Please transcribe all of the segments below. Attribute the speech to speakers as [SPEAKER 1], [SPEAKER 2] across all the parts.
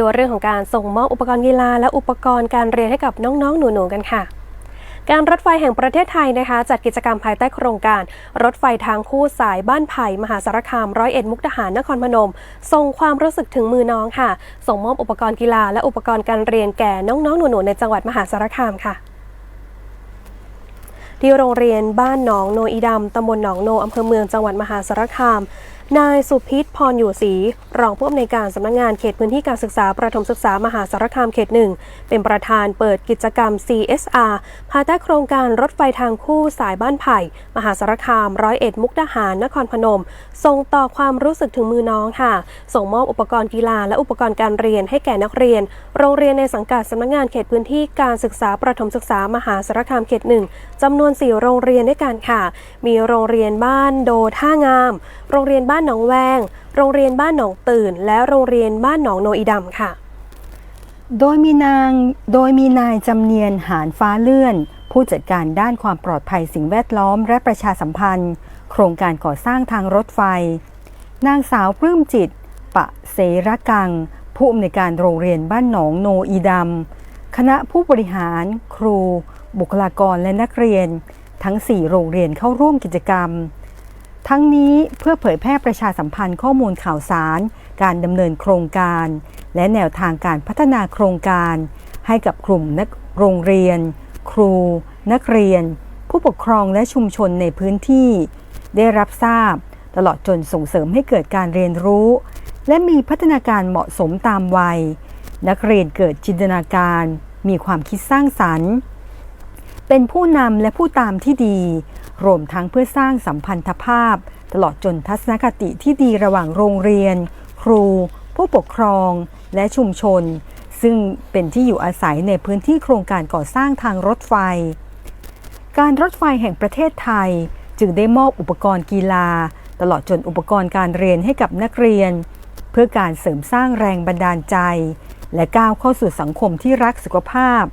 [SPEAKER 1] ดูเรื่องของการส่งมอบอุปกรณ์กีฬาและอุปกรณ์การเรียนให้กับน้องๆ หนูๆ กันค่ะ การรถไฟแห่งประเทศไทยนะคะ จัดกิจกรรมภายใต้โครงการ รถไฟทางคู่สายบ้านไผ่มหาสารคามร้อยเอ็ดมุกดาหารนครพนม ส่งความรู้สึกถึงมือน้องค่ะ ส่งมอบอุปกรณ์กีฬาและอุปกรณ์การเรียนแก่น้องๆ หนูๆ ในจังหวัดมหาสารคามค่ะที่โรงเรียนบ้านหนองโนอีดำตำบลหนองโนอำเภอเมืองจังหวัดมหาสารคาม นายสุพิษพรอยู่ศรีรองผู้อำนวยการสำนักงานเขตพื้นที่การศึกษาประถมศึกษามหาสารคามเขตหนึ่งเป็นประธานเปิดกิจกรรม CSR ภายใต้โครงการรถไฟทางคู่สายบ้านไผ่ มหาสารคามร้อยเอ็ดมุกดาหารนครพนม ส่งต่อความรู้สึกถึงมือน้องค่ะ ส่งมอบอุปกรณ์กีฬาและอุปกรณ์การเรียนให้แก่นักเรียน โรงเรียนในสังกัดสำนักงานเขตพื้นที่การศึกษาประถมศึกษามหาสารคามเขตหนึ่งจำนวน 4 โรงเรียนด้วยกันค่ะ มีโรงเรียนบ้านโดท่างาม โรงเรียนบ้านานหนองแวง โรงเรียนบ้านหนองตื่น และโรงเรียนบ้านหนองโนอีดำค่ะ
[SPEAKER 2] โดยมีนางโดยมีนายจำเนียนหานฟ้าเลื่อน ผู้จัดการด้านความปลอดภัยสิ่งแวดล้อมและประชาสัมพันธ์ โครงการก่อสร้างทางรถไฟ นางสาวปลื้มจิต ปะเสรกัง ผู้อำนวยการโรงเรียนบ้านหนองโนอีดำคณะผู้บริหาร ครู บุคลากรและนักเรียน ทั้ง 4 โรงเรียนเข้าร่วมกิจกรรม ทั้งนี้เพื่อเผยแพร่ประชาสัมพันธ์ข้อมูลข่าวสาร การดำเนินโครงการ และแนวทางการพัฒนาโครงการ ให้กับกลุ่มนักโรงเรียน ครู นักเรียน ผู้ปกครองและชุมชนในพื้นที่ ได้รับทราบ ตลอดจนส่งเสริมให้เกิดการเรียนรู้ และมีพัฒนาการเหมาะสมตามวัย นักเรียนเกิดจินตนาการ มีความคิดสร้างสรรค์ เป็นผู้นำและผู้ตามที่ดี รวมทั้งเพื่อสร้างสัมพันธภาพ ตลอดจนทัศนคติที่ดีระหว่างโรงเรียน ครู ผู้ปกครอง และชุมชน ซึ่งเป็นที่อยู่อาศัยในพื้นที่โครงการก่อสร้างทางรถไฟ การรถไฟแห่งประเทศไทย จึงได้มอบอุปกรณ์กีฬา ตลอดจนอุปกรณ์การเรียนให้กับนักเรียน เพื่อการเสริมสร้างแรงบันดาลใจ และก้าวเข้าสู่สังคมที่รักสุขภาพ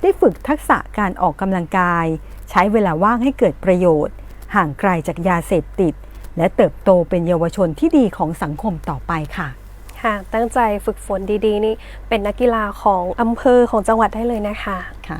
[SPEAKER 2] ได้ฝึกทักษะการออกกำลังกาย ใช้เวลาว่างให้เกิดประโยชน์ ห่างไกลจากยาเสพติด และเติบโตเป็นเยาวชนที่ดีของสังคมต่อไปค่ะ
[SPEAKER 1] ค่ะตั้งใจฝึกฝนดีๆ นี่เป็นนักกีฬาของอำเภอของจังหวัดได้เลยนะคะ
[SPEAKER 2] ค่ะ